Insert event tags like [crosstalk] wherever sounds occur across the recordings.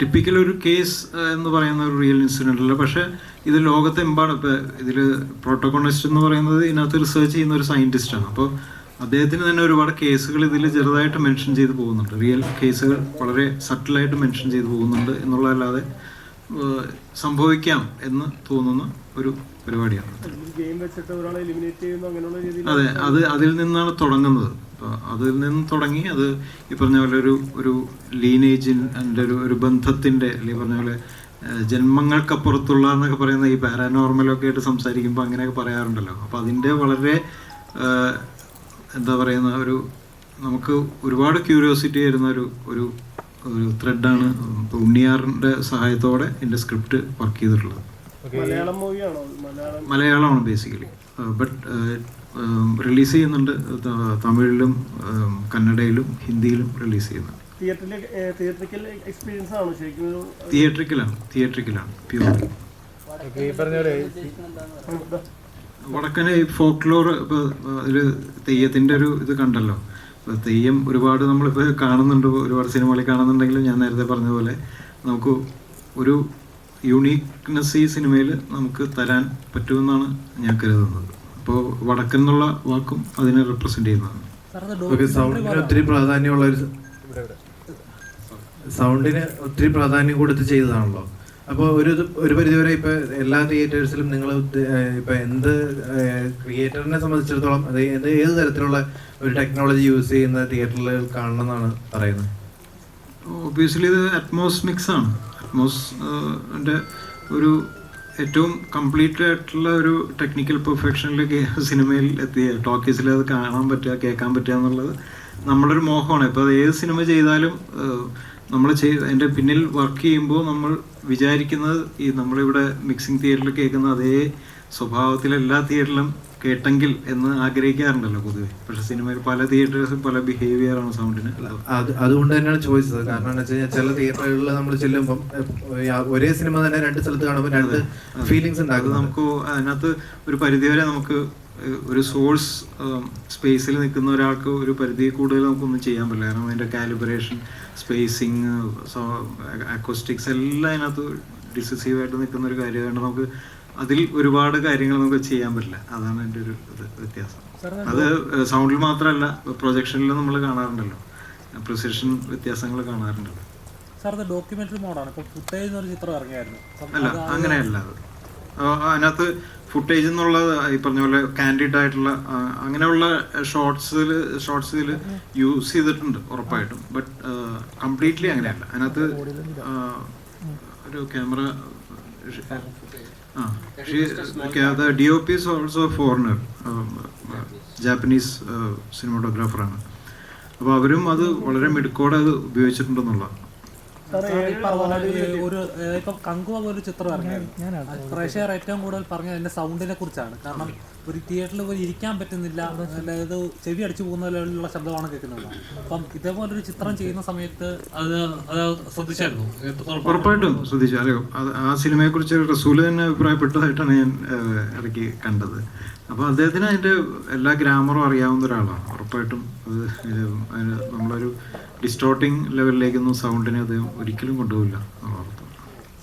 Typical ഒരു case എന്ന് പറയുന്ന ഒരു റിയൽ ഇൻസിഡന്റ് അല്ല. പക്ഷേ ഇത് ലോകത്തെമ്പാടും ഇപ്പോൾ ഇതിൽ പ്രോട്ടോകോണിസ്റ്റ് എന്ന് പറയുന്നത് ഇതിനകത്ത് റിസർച്ച് ചെയ്യുന്ന ഒരു സയന്റിസ്റ്റാണ് അപ്പോൾ അദ്ദേഹത്തിന് തന്നെ ഒരുപാട് കേസുകൾ ഇതിൽ ചെറുതായിട്ട് മെൻഷൻ ചെയ്ത് പോകുന്നുണ്ട്. റിയൽ കേസുകൾ വളരെ സട്ടിലായിട്ട് മെൻഷൻ ചെയ്ത് പോകുന്നുണ്ട് എന്നുള്ളതല്ലാതെ സംഭവിക്കാം എന്ന് തോന്നുന്ന ഒരു പരിപാടിയാണ്. അതെ അത് അതിൽ നിന്നാണ് തുടങ്ങുന്നത്. അതിൽ നിന്ന് തുടങ്ങി അത് ഈ പറഞ്ഞ പോലെ ഒരു ഒരു ലീനേജിന്റെ ഒരു ഒരു ബന്ധത്തിന്റെ അല്ലെങ്കിൽ പറഞ്ഞ പോലെ ജന്മങ്ങൾക്കപ്പുറത്തുള്ള എന്നൊക്കെ പറയുന്ന ഈ പാരാനോർമലൊക്കെ ആയിട്ട് സംസാരിക്കുമ്പോൾ അങ്ങനെയൊക്കെ പറയാറുണ്ടല്ലോ. അപ്പോൾ അതിന്റെ വളരെ എന്താ പറയുന്ന ഒരു നമുക്ക് ഒരുപാട് ക്യൂരിയോസിറ്റി വരുന്ന ഒരു ഒരു ഒരു ത്രെഡാണ് ഉണ്ണിയാറിന്റെ സഹായത്തോടെ എന്റെ സ്ക്രിപ്റ്റ് വർക്ക് ചെയ്തിട്ടുള്ളത്. മലയാളം മൂവിയാണോ? മലയാളമാണ് ബേസിക്കലി ബട്ട് റിലീസ് ചെയ്യുന്നുണ്ട്. തമിഴിലും കന്നഡയിലും ഹിന്ദിയിലും റിലീസ് ചെയ്യുന്നുണ്ട്. തിയേറ്ററിൽ തിയേറ്ററിക്കൽ എക്സ്പീരിയൻസ് ആണോ ശരിക്കും? ഒരു തിയേറ്ററിക്കലാണ് തിയേറ്ററിക്കലാണ് പ്യൂർ വടക്കനെ ഫോക്ലോർ ഇപ്പോൾ അതിൽ തെയ്യത്തിന്റെ ഒരു ഇത് കണ്ടല്ലോ. തെയ്യം ഒരുപാട് നമ്മളിപ്പോൾ കാണുന്നുണ്ട്. ഒരുപാട് സിനിമകളിൽ കാണുന്നുണ്ടെങ്കിലും ഞാൻ നേരത്തെ പറഞ്ഞ പോലെ നമുക്ക് ഒരു യുണീക്നെസ് ഈ സിനിമയിൽ നമുക്ക് തരാൻ പറ്റുമെന്നാണ് ഞാൻ കരുതുന്നത്. അപ്പോൾ വടക്കൻ എന്നുള്ള വാക്കും അതിനെ റെപ്രസെന്റ് ചെയ്യുന്നതാണ്. ഒത്തിരി പ്രാധാന്യമുള്ള ഒരു സൗണ്ടിന് ഒത്തിരി പ്രാധാന്യം കൊടുത്ത് ചെയ്തതാണല്ലോ. അപ്പോൾ ഒരു ഒരു പരിധിവരെ ഇപ്പൊ എല്ലാ തിയേറ്റേഴ്സിലും നിങ്ങൾ ഇപ്പൊ എന്ത് ക്രിയേറ്ററിനെ സംബന്ധിച്ചിടത്തോളം അത് എന്ത് ഏത് തരത്തിലുള്ള ഒരു ടെക്നോളജി യൂസ് ചെയ്യുന്ന തിയേറ്ററിൽ കാണണം എന്നാണ് പറയുന്നത്? ഒബിയസ്ലി ഇത് അറ്റ്മോസ് മിക്സ് ആണ് അറ്റ്മോസ് ന്റെ ഒരു ഏറ്റവും കംപ്ലീറ്റ് ആയിട്ടുള്ള ഒരു ടെക്നിക്കൽ പെർഫെക്ഷനിലേക്ക് സിനിമയിൽ എത്തിയ ടോക്കീസിൽ അത് കാണാൻ പറ്റുക കേൾക്കാൻ പറ്റുക എന്നുള്ളത് നമ്മുടെ ഒരു മോഹമാണ്. ഇപ്പോൾ അത് ഏത് സിനിമ ചെയ്താലും നമ്മൾ ചെയ് അതിന്റെ പിന്നിൽ വർക്ക് ചെയ്യുമ്പോൾ നമ്മൾ വിചാരിക്കുന്നത് ഈ നമ്മളിവിടെ മിക്സിംഗ് തിയേറ്ററിൽ കേൾക്കുന്ന അതേ സ്വഭാവത്തിൽ എല്ലാ തിയേറ്ററിലും കേട്ടെങ്കിൽ എന്ന് ആഗ്രഹിക്കാറുണ്ടല്ലോ പൊതുവെ. പക്ഷെ സിനിമയിൽ പല തിയേറ്റേഴ്സും പല ബിഹേവിയർ ആണ് സൗണ്ടിന് അത് അതുകൊണ്ട് തന്നെയാണ് ചോദിച്ചത്. കാരണം എന്ന് വെച്ച് കഴിഞ്ഞാൽ ചില തിയേറ്ററുകളിൽ നമ്മൾ ചെല്ലുമ്പം ഒരേ സിനിമ തന്നെ രണ്ട് സ്ഥലത്ത് കാണുമ്പോൾ രണ്ട് ഫീലിങ്സ് ഉണ്ടാകും നമുക്ക് അതിനകത്ത് ഒരു പരിധിവരെ നമുക്ക് ഒരു സോഴ്സ് സ്പേസിൽ നിൽക്കുന്ന ഒരാൾക്ക് ഒരു പരിധി കൂടുതൽ നമുക്കൊന്നും ചെയ്യാൻ പറ്റില്ല. കാരണം അതിന്റെ കാലിബ്രേഷൻ സ്പേസിങ് അക്കോസ്റ്റിക്സ് എല്ലാം അതിനകത്ത് ഡിസിസീവായിട്ട് നിൽക്കുന്ന ഒരു കാര്യമായതുകൊണ്ട് നമുക്ക് അതിൽ ഒരുപാട് കാര്യങ്ങൾ നമുക്ക് ചെയ്യാൻ പറ്റില്ല. അതാണ് എന്റെ ഒരു വ്യത്യാസം. അത് സൗണ്ടിൽ മാത്രമല്ല പ്രൊജക്ഷനിൽ നമ്മൾ കാണാറുണ്ടല്ലോ. പ്രൊസിഷൻ വ്യത്യാസങ്ങൾ കാണാറുണ്ടല്ലോ. സാർ ഡോക്യുമെന്ററി മോഡാണ്. ഫുട്ടേജ് എന്നൊരു ചിത്രം ഇറങ്ങിയായിരുന്നു. അല്ല അങ്ങനെയല്ല അത്. അതിനകത്ത് ഫുട്ടേജ് എന്നുള്ള ഈ പറഞ്ഞ പോലെ കാൻഡിഡ് ആയിട്ടുള്ള അങ്ങനെയുള്ള ഷോർട്സിൽ ഷോർട്സിൽ യൂസ് ചെയ്തിട്ടുണ്ട് ഉറപ്പായിട്ടും. ബട്ട് കംപ്ലീറ്റ്ലി അങ്ങനെയല്ല. അതിനകത്ത് ഒരു ക്യാമറ ആ D O P is also foreigner Japanese സിനിമാറ്റോഗ്രാഫറാണ് അപ്പോൾ അവരും അത് വളരെ മിടുക്കോടെ അത് ഉപയോഗിച്ചിട്ടുണ്ടെന്നുള്ളതാണ്. ഒരു ഇപ്പം കങ്കുവ പോലൊരു ചിത്രം ഇറങ്ങിയത് പ്രേക്ഷകർ ഏറ്റവും കൂടുതൽ പറഞ്ഞത് അതിന്റെ സൗണ്ടിനെ കുറിച്ചാണ്. കാരണം ഒരു തിയേറ്ററിൽ പോയി ഇരിക്കാൻ പറ്റുന്നില്ല അതായത് ചെവി അടിച്ചു പോകുന്ന ലെവലിലുള്ള ശബ്ദമാണ് കേൾക്കുന്നത്. അപ്പം ഇതേപോലൊരു ചിത്രം ചെയ്യുന്ന സമയത്ത് അത് അത് ശ്രദ്ധിച്ചായിരുന്നു. ഉറപ്പായിട്ടും ശ്രദ്ധിച്ചു. അറിയോ ആ ആ സിനിമയെക്കുറിച്ച് റസൂൽ തന്നെ അഭിപ്രായപ്പെട്ടതായിട്ടാണ് ഞാൻ ഇടയ്ക്ക് കണ്ടത്. അപ്പോൾ അദ്ദേഹത്തിന് അതിന്റെ എല്ലാ ഗ്രാമറും അറിയാവുന്ന ഒരാളാണ്. ഉറപ്പായിട്ടും അത് നമ്മളൊരു ഡിസ്റ്റോർട്ടിങ് ലെവലിലേക്കൊന്നും സൗണ്ടിനെ അദ്ദേഹം ഒരിക്കലും കൊണ്ടുപോകില്ല.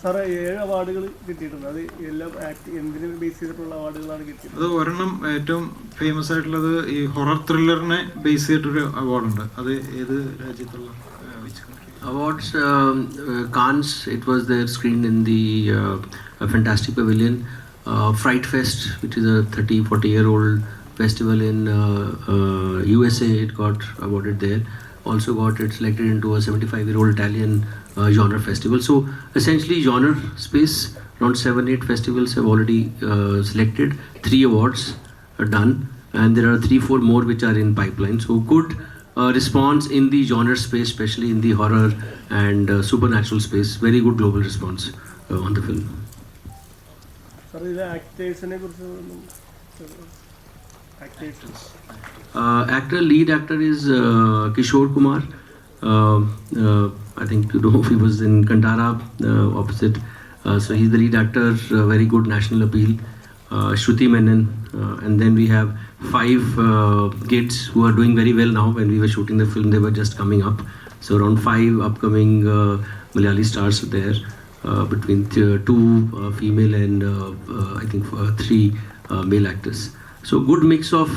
സാറേ ഏഴ് അവാർഡുകൾ കിട്ടിയിട്ടുണ്ട്. അത് എല്ലാം ആക്ട് എന്തിന് ബേസ് ചെയ്തിട്ടുള്ള അവാർഡുകളാണ് കിട്ടിയത്? അത് ഒരെണ്ണം ഏറ്റവും ഫേമസ് ആയിട്ടുള്ളത് ഈ ഹൊറർ ത്രില്ലറിനെ ബേസ് ചെയ്തിട്ടൊരു അവാർഡുണ്ട് അത് ഏത് രാജ്യത്തുള്ള awards Cannes it was um, uh, in the was there fright fest the uh, Fantastic Pavilion. Uh, Fright Fest, which is a 30, 40 year old festival in uh, uh, USA, it got awarded there. Also got it selected into a 75 year old Italian uh, genre festival. So essentially, genre space, around seven, eight festivals have already uh, selected. Three awards are done, and there are three, four more which are in pipeline. So good uh, response in the genre space, especially in the horror and uh, supernatural space. Very good global response uh, on the film. Uh, actor, lead actor is uh, Kishore Kumar. Uh, uh I think you know [laughs] he was in Kantara uh, opposite. Uh, so he's the lead actor, very good national appeal. Shruti Menon, and then we have five kids who are doing very well now. When we were shooting the film, they were just coming up. So around five upcoming Malayali stars there, between two female and I think three male actors. So good mix of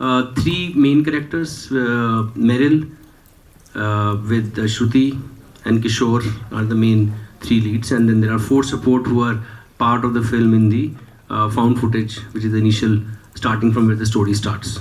uh, three main characters: uh, Meryl uh, with uh, Shruti and Kishore are the main three leads, and then there are four support who are part of the film in the uh, found footage, which is the initial starting from where the story starts.